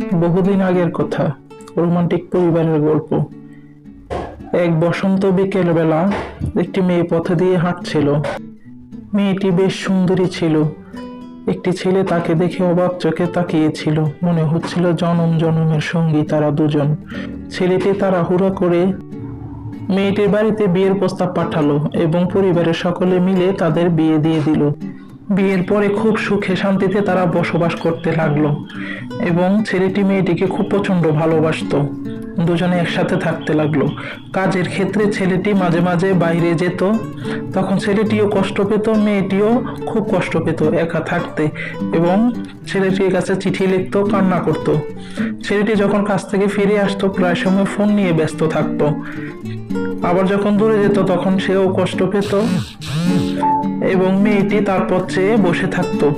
বহুদিন আগের কথা, রোমান্টিক পরিবারের গল্প। এক বসন্ত বিকেল বেলা একটি মেয়ে পথে দিয়ে হাঁটছিল। মেয়েটি বেশ সুন্দরী ছিল। একটি ছেলে তাকে দেখে অবাক চোখে তাকিয়েছিল। মনে হচ্ছিল জনম জনমের সঙ্গী তারা দুজন। ছেলেটি তারা তাড়াহুড়া করে মেয়েটির বাড়িতে বিয়ের প্রস্তাব পাঠালো এবং পরিবারের সকলে মিলে তাদের বিয়ে দিয়ে দিল। বিয়ের পরে খুব সুখে শান্তিতে তারা বসবাস করতে লাগল এবং ছেলেটি মেয়েটিকে খুব প্রচণ্ড ভালোবাসত। দুজনে একসাথে থাকতে লাগল। কাজের ক্ষেত্রে ছেলেটি মাঝে মাঝে বাইরে যেত। তখন ছেলেটিও কষ্ট পেত, মেয়েটিও খুব কষ্ট পেত একা থাকতে এবং ছেলেটির কাছে চিঠি লিখতো, কান্না করত। ছেলেটি যখন কাজ থেকে ফিরে আসতো, প্রায় সময় ফোন নিয়ে ব্যস্ত থাকতো। আবার যখন দূরে যেত, তখন সেও কষ্ট পেত। এবং মেয়েটি তারপর চেয়ে বসে থাকতো।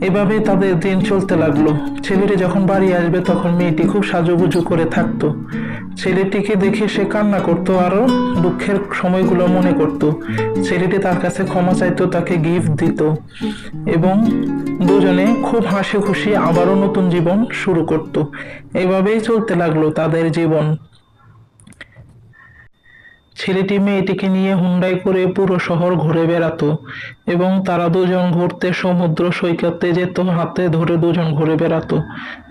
এভাবে তাদের দিন চলতে লাগল। ছেলেটি যখন বাড়ি আসবে, তখন মেয়েটি খুব সাজুগুজু করে থাকতো। ছেলেটিকে দেখে সে কান্না করতো আরও দুঃখের সময়গুলো মনে করত। ছেলেটি তার কাছে ক্ষমা চাইতো, তাকে গিফট দিত এবং দুজনে খুব হাসি খুশি আবারও নতুন জীবন শুরু করত। এভাবেই চলতে লাগল তাদের জীবন। ছেলেটি মেয়েটিকে নিয়ে হুন্ডাই করে পুরো শহর ঘুরে বেড়াতো এবং তারা দুজন ঘুরতে সমুদ্র সৈকতে যেত, হাতে ধরে দুজন ঘুরে বেড়াতো।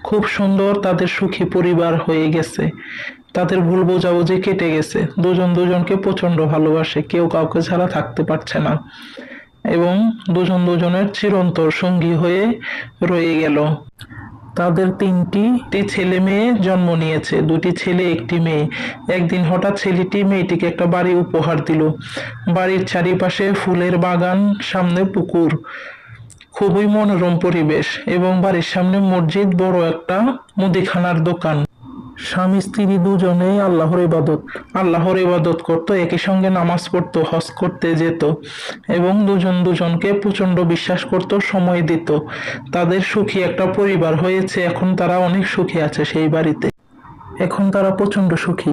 খুব সুন্দর তাদের সুখী পরিবার হয়ে গেছে। তাদের ভুল বোঝাবুঝি কেটে গেছে। দুজন দুজনকে প্রচণ্ড ভালোবাসে, কেউ কাউকে ছাড়া থাকতে পারছে না এবং দুজন দুজনের চিরন্তর সঙ্গী হয়ে রয়ে গেল। তাদের তিনটি ছেলে মেয়ে জন্ম নিয়েছে। দুটি ছেলে, একটি মেয়ে। একদিন হঠাৎ ছেলেটি মেয়েটিকে একটা বাড়ি উপহার দিল। বাড়ির চারিপাশে ফুলের বাগান, সামনে পুকুর। খুবই মনোরম পরিবেশ এবং বাড়ির সামনে মসজিদ, বড় একটা মুদিখানার দোকান। স্বামী, স্ত্রী দুজনেই আল্লাহর ইবাদত। আল্লাহর ইবাদত করত, একই সঙ্গে নামাজ পড়ত, হজ করতে যেত এবং দুজন দুজনকে প্রচণ্ড বিশ্বাস করত, সময় দিত। তাদের সুখী একটা পরিবার হয়েছে, এখন তারা অনেক সুখী আছে সেই বাড়িতে। এখন তারা প্রচণ্ড সুখী।